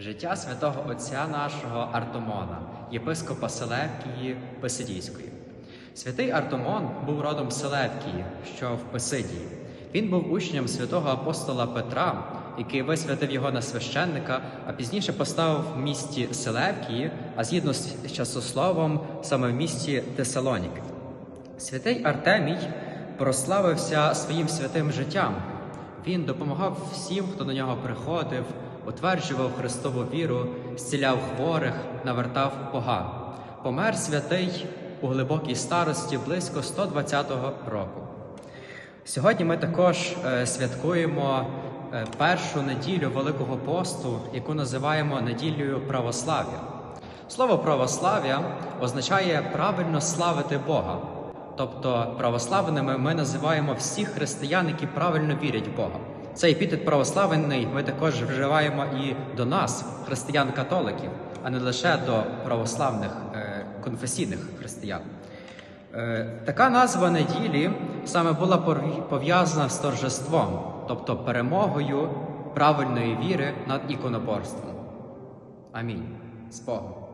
Життя святого Отця нашого Артомона, єпископа Селевкії Писидійської. Святий Артомон був родом Селевкії, що в Писидії. Він був учнем святого апостола Петра, який висвятив його на священника, а пізніше поставив в місті Селевкії, а згідно з часословом, саме в місті Тесалоніки. Святий Артемій прославився своїм святим життям. Він допомагав всім, хто до нього приходив, утверджував Христову віру, зціляв хворих, навертав поган. Помер святий у глибокій старості близько 120-го року. Сьогодні ми також е, святкуємо е, першу неділю Великого посту, яку називаємо неділею православ'я. Слово православ'я означає правильно славити Бога. Тобто православними ми називаємо всіх християн, які правильно вірять в Бога. Цей епітет православний ми також вживаємо і до нас, християн-католиків, а не лише до православних е, конфесійних християн. Е, Така назва неділі саме була пов'язана з торжеством, тобто перемогою правильної віри над іконоборством. Амінь. З Богом.